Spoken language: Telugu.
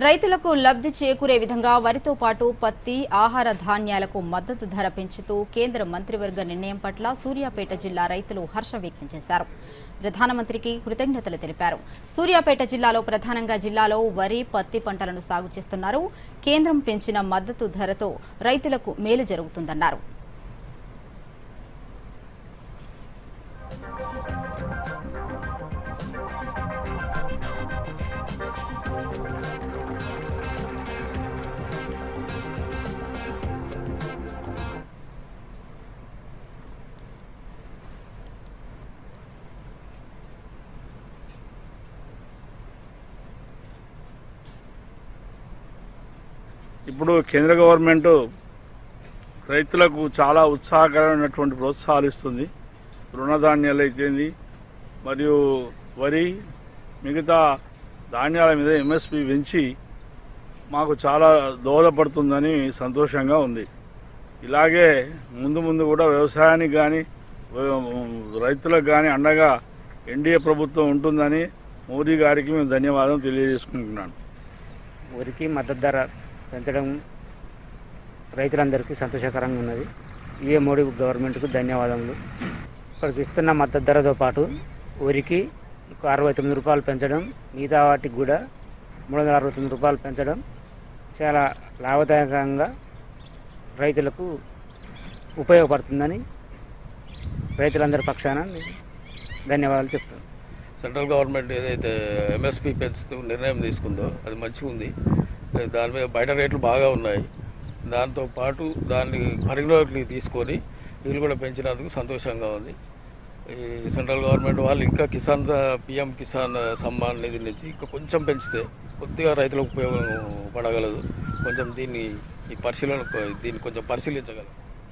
రైతులకు లబ్ధి చేకూరే విధంగా వరితో పాటు పత్తి ఆహార ధాన్యాలకు మద్దతు ధర పెంచుతూ కేంద్ర మంత్రివర్గ నిర్ణయం పట్ల సూర్యాపేట జిల్లా రైతులు హర్షం వ్యక్తం చేశారు. ప్రధానమంత్రికి కృతజ్ఞతలు తెలిపారు. సూర్యాపేట జిల్లాలో ప్రధానంగా జిల్లాలో వరి పత్తి పంటలను సాగు చేస్తున్నారు. కేంద్రం పెంచిన మద్దతు ధరతో రైతులకు మేలు జరుగుతుందన్నారు. ఇప్పుడు కేంద్ర గవర్నమెంట్ రైతులకు చాలా ఉత్సాహకరమైనటువంటి ప్రోత్సాహాలు ఇస్తుంది. రుణధాన్యాలు అయితేంది మరియు వరి మిగతా ధాన్యాల మీద ఎంఎస్పి పెంచి మాకు చాలా దోహదపడుతుందని సంతోషంగా ఉంది. ఇలాగే ముందు ముందు కూడా వ్యవసాయానికి కానీ రైతులకు కానీ అండగా ఎన్డీఏ ప్రభుత్వం ఉంటుందని మోదీ గారికి మేము ధన్యవాదం తెలియజేసుకుంటున్నాను. వరికి మద్దతు ధర పెంచడం రైతులందరికీ సంతోషకరంగా ఉన్నది. ఇవే మోడీ గవర్నమెంట్కు ధన్యవాదములు. ఇప్పటికి ఇస్తున్న మద్దతు ధరతో పాటు వరికి ఒక అరవై తొమ్మిది రూపాయలు పెంచడం మిగతా వాటికి కూడా మూడు వందల అరవై తొమ్మిది రూపాయలు పెంచడం చాలా లాభదాయకంగా రైతులకు ఉపయోగపడుతుందని రైతులందరి పక్షాన ధన్యవాదాలు చెప్తున్నాను. సెంట్రల్ గవర్నమెంట్ ఏదైతే ఎంఎస్పి పెంచుతూ నిర్ణయం తీసుకుందో అది మంచిగా ఉంది. దాని మీద బయట రేట్లు బాగా ఉన్నాయి. దాంతో పాటు దాన్ని పరిగణలోకి తీసుకొని వీళ్ళు కూడా పెంచినందుకు సంతోషంగా ఉంది. ఈ సెంట్రల్ గవర్నమెంట్ వాళ్ళు ఇంకా కిసాన్ పిఎం కిసాన్ సమ్మాన్ నిధి నుంచి ఇంకా కొంచెం పెంచితే కొద్దిగా రైతులకు ఉపయోగం పడగలదు. కొంచెం దీన్ని ఈ పరిశీలన దీన్ని కొంచెం పరిశీలించగలరు.